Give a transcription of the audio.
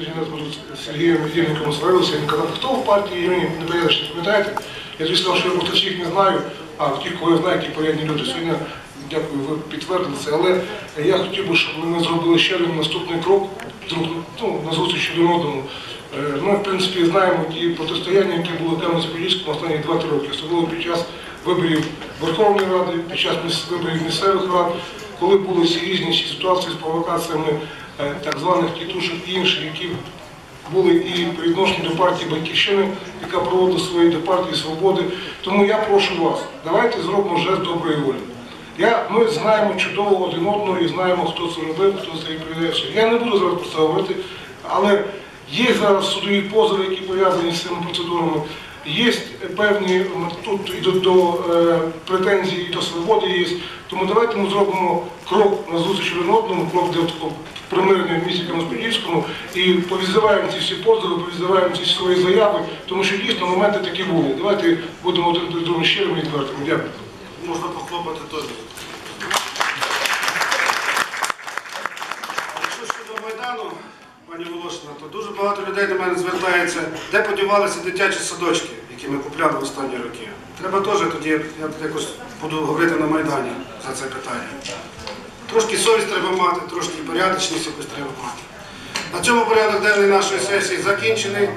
з Сергієм Єдинником сварилися, він казав, хто в партії Євгеній Непорядочний, пам'ятаєте? Я тоді сказав, що я просто всіх не знаю, а тих, кого я знаю, які порядні люди. Сьогодні, дякую, ви підтвердили це. Але я хотів би, щоб ми зробили ще один наступний крок ну, на зустріч один одному. Е, Ми, в принципі, знаємо ті протистояння, які були в Кам'янець-Подільському останні 2-3 роки, особливо під час виборів Верховної Ради, під час виборів місцевих рад, коли були всі різні ситуації з провокаціями е, так званих тітушок і інших, які були і по відношенню до партії Батьківщини, яка проводила свої до партії Свободи. Тому я прошу вас, давайте зробимо жест доброї волі. Я, ми знаємо чудово один одного і знаємо, хто це робив, хто це відповідає. Я не буду зараз про це говорити, але є зараз судові позови, які пов'язані з цими процедурами. Є певні тут і до, е, претензій до свободи є. Тому давайте ми зробимо крок на зустріч один одному, крок такого примирення в місті Кам'янському і повізиваємо ці всі позови, повізиваємо ці свої заяви, тому що дійсно моменти такі були. Давайте будемо один до другого щирими і відвертими. Дякую. Можна похлопати теж. Якщо щодо Майдану, пані Волошина, то дуже багато людей до мене звертається, де подівалися дитячі садочки, які ми купляли в останні роки. Треба теж тоді, я якось буду говорити на Майдані за це питання. Трошки совість треба мати, трошки порядочність якось треба мати. На цьому порядок денний нашої сесії закінчений.